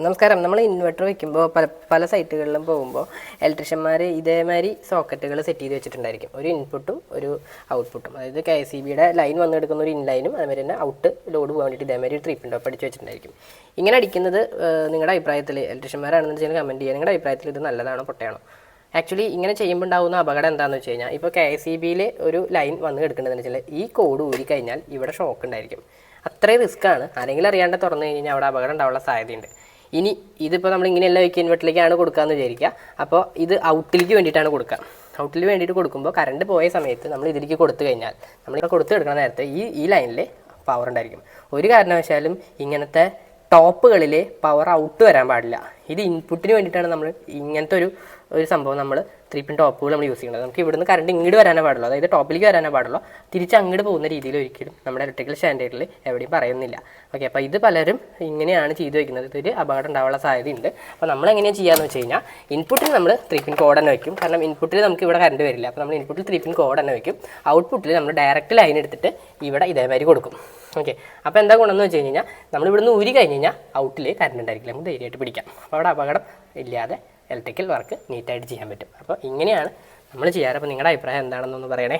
നമസ്കാരം. നമ്മൾ ഇൻവെർട്ടർ വെക്കുമ്പോൾ പല പല സൈറ്റുകളിലും പോകുമ്പോൾ ഇലക്ട്രീഷ്യന്മാർ ഇതേമാതിരി സോക്കറ്റുകൾ സെറ്റ് ചെയ്ത് വെച്ചിട്ടുണ്ടായിരിക്കും. ഒരു ഇൻപുട്ടും ഒരു ഔട്ട്പുട്ടും അതായത് കെ സി ബിയുടെ ലൈൻ വന്നെടുക്കുന്ന ഒരു ഇൻലൈനും അതുമാതിരി തന്നെ ഔട്ട് ലോഡ് പോകാൻ വേണ്ടിയിട്ട് ഇതേമാതിരി ഒരു ട്രീപ്പ് ടോപ്പ് അടിച്ച് വെച്ചിട്ടുണ്ടായിരിക്കും. ഇങ്ങനെ അടിക്കുന്നത് നിങ്ങളുടെ അഭിപ്രായത്തിൽ ഇലക്ട്രീഷ്യന്മാരാണെന്ന് വെച്ചാൽ കമന്റ് ചെയ്യുക നിങ്ങളുടെ അഭിപ്രായത്തിൽ ഇത് നല്ലതാണോ പൊട്ടയാണോ? ആക്ച്വലി ഇങ്ങനെ ചെയ്യുമ്പോൾ ഉണ്ടാകുന്ന അപകടം എന്താണെന്ന് വെച്ച് കഴിഞ്ഞാൽ ഇപ്പോൾ കെ ഇ ബിയിൽ ഒരു ലൈൻ വന്ന് കിടക്കേണ്ടതെന്ന് വെച്ചാൽ ഈ കോഡ് ഊരി കഴിഞ്ഞാൽ ഇവിടെ ഷോക്ക് ഉണ്ടായിരിക്കും. അത്രയും റിസ്ക്കാണ് ആരെങ്കിലും അറിയാണ്ട് തുറന്നു കഴിഞ്ഞാൽ അവിടെ അപകടം ഉണ്ടാവാനുള്ള സാധ്യതയുണ്ട്. ഇനി ഇതിപ്പോൾ നമ്മൾ ഇങ്ങനെയല്ല വയ്ക്കുക ഇൻവെർട്ടറിലേക്കാണ് കൊടുക്കുകയെന്ന് വിചാരിക്കുക. അപ്പോൾ ഇത് ഔട്ടിലേക്ക് വേണ്ടിയിട്ടാണ് കൊടുക്കുക. ഔട്ടിൽ വേണ്ടിയിട്ട് കൊടുക്കുമ്പോൾ കറണ്ട് പോയ സമയത്ത് നമ്മൾ ഇതിലേക്ക് കൊടുത്തു കഴിഞ്ഞാൽ നമ്മളിപ്പോൾ കൊടുത്തു എടുക്കുന്ന നേരത്തെ ഈ ഈ ലൈനിൽ പവർ ഉണ്ടായിരിക്കും. ഒരു കാരണവശാലും ഇങ്ങനത്തെ ടോപ്പുകളിൽ പവർ ഔട്ട് വരാൻ പാടില്ല. ഇത് ഇൻപുട്ടിന് വേണ്ടിയിട്ടാണ് നമ്മൾ ഇങ്ങനത്തെ ഒരു ഒരു സംഭവം നമ്മൾ ത്രീ പിൻ ടോപ്പുകൾ നമ്മൾ യൂസ് ചെയ്യുന്നത്. നമുക്ക് ഇവിടുന്ന് കറണ്ട് ഇങ്ങോട്ട് വരാനേ പാടുള്ളൂ. അതായത് ടോപ്പിലേക്ക് വരാനേ പാടുള്ളൂ. തിരിച്ച് അങ്ങോട്ട് പോകുന്ന രീതിയിൽ ഒരിക്കലും നമ്മുടെ ഇലക്ട്രിക്കൽ സ്റ്റാൻഡേർഡിൽ എവിടെയും പറയുന്നില്ല. ഓക്കെ അപ്പോൾ ഇത് പലരും ഇങ്ങനെയാണ് ചെയ്തു വയ്ക്കുന്നത് ഇതൊരു അപകടം ഉണ്ടാവാനുള്ള സാധ്യതയുണ്ട്. അപ്പോൾ നമ്മൾ എങ്ങനെയാണ് ചെയ്യാന്ന് വെച്ച് കഴിഞ്ഞാൽ ഇൻപുട്ടിൽ നമ്മൾ ത്രീ പിൻ കോഡ് തന്നെ വയ്ക്കും കാരണം ഇൻപുട്ടിൽ നമുക്ക് ഇവിടെ കറണ്ട് വരില്ല. അപ്പോൾ നമ്മൾ ഇൻപുട്ടിൽ ത്രീ പിൻ കോഡ് തന്നെ വയ്ക്കും ഔട്ട്പുട്ടിൽ നമ്മൾ ഡയറക്റ്റ് ലൈൻ എടുത്തിട്ട് ഇവിടെ ഇതേമാതിരി കൊടുക്കും. ഓക്കെ അപ്പോൾ എന്താ ഗുണമെന്ന് വെച്ച് കഴിഞ്ഞാൽ നമ്മൾ ഇവിടുന്ന് ഊരി കഴിഞ്ഞ് കഴിഞ്ഞാൽ ഔട്ടിൽ കറണ്ട് ഉണ്ടായിരിക്കില്ല. നമുക്ക് ധൈര്യമായിട്ട് പിടിക്കാം. അപ്പോൾ അപകടം ഇല്ലാതെ ഇലക്ട്രിക്കൽ വർക്ക് നീറ്റായിട്ട് ചെയ്യാൻ പറ്റും. അപ്പോൾ ഇങ്ങനെയാണ് നമ്മൾ ചെയ്യാറ്. അപ്പോൾ നിങ്ങളുടെ അഭിപ്രായം എന്താണെന്നൊന്ന് പറയണേ.